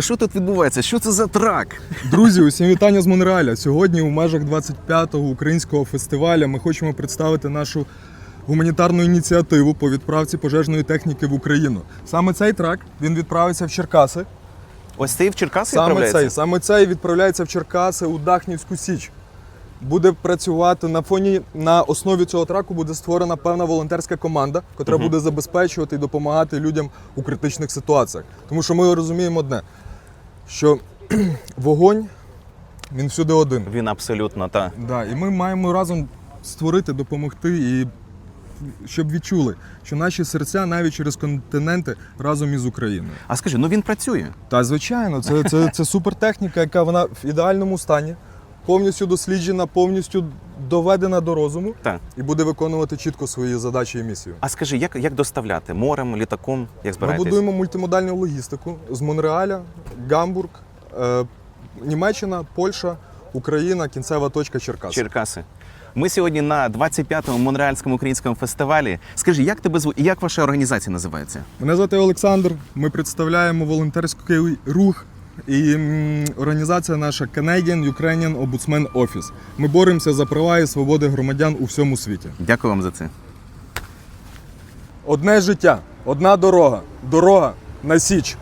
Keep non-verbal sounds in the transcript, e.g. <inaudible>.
Що тут відбувається? Що це за трак? Друзі, усім вітання з Монреаля. Сьогодні у межах 25-го українського фестиваля ми хочемо представити нашу гуманітарну ініціативу по відправці пожежної техніки в Україну. Саме цей трак він відправиться в Черкаси. Ось цей в Черкаси Саме відправляється? цей, саме цей відправляється в Черкаси у Дахнівську Січ. Буде працювати на фоні на основі цього траку буде створена певна волонтерська команда, яка буде забезпечувати і допомагати людям у критичних ситуаціях. Тому що ми розуміємо одне, що <clears throat> вогонь він всюди один. Він абсолютно та. Да, і ми маємо разом створити, допомогти і щоб відчули, що наші серця навіть через континенти разом із Україною. А скажи, ну він працює. Та звичайно, це, це, це супертехніка, яка вона в ідеальному стані, повністю досліджена, повністю доведена до розуму Так. і буде виконувати чітко свої задачі і місію. А скажи, як, як доставляти? Морем, літаком? Як Ми збираєтесь? будуємо мультимодальну логістику з Монреаля, Гамбург, е, Німеччина, Польща, Україна, кінцева точка Черкас. Черкаси. Ми сьогодні на 25-му Монреальському українському фестивалі. Скажи, як тебе звуть і як ваша організація називається? Мене звати Олександр. Ми представляємо волонтерський рух. І організація наша Canadian Ukrainian Ombudsman Office. Ми боремося за права і свободи громадян у всьому світі. Дякую вам за це. Одне життя, одна дорога. Дорога на Січ.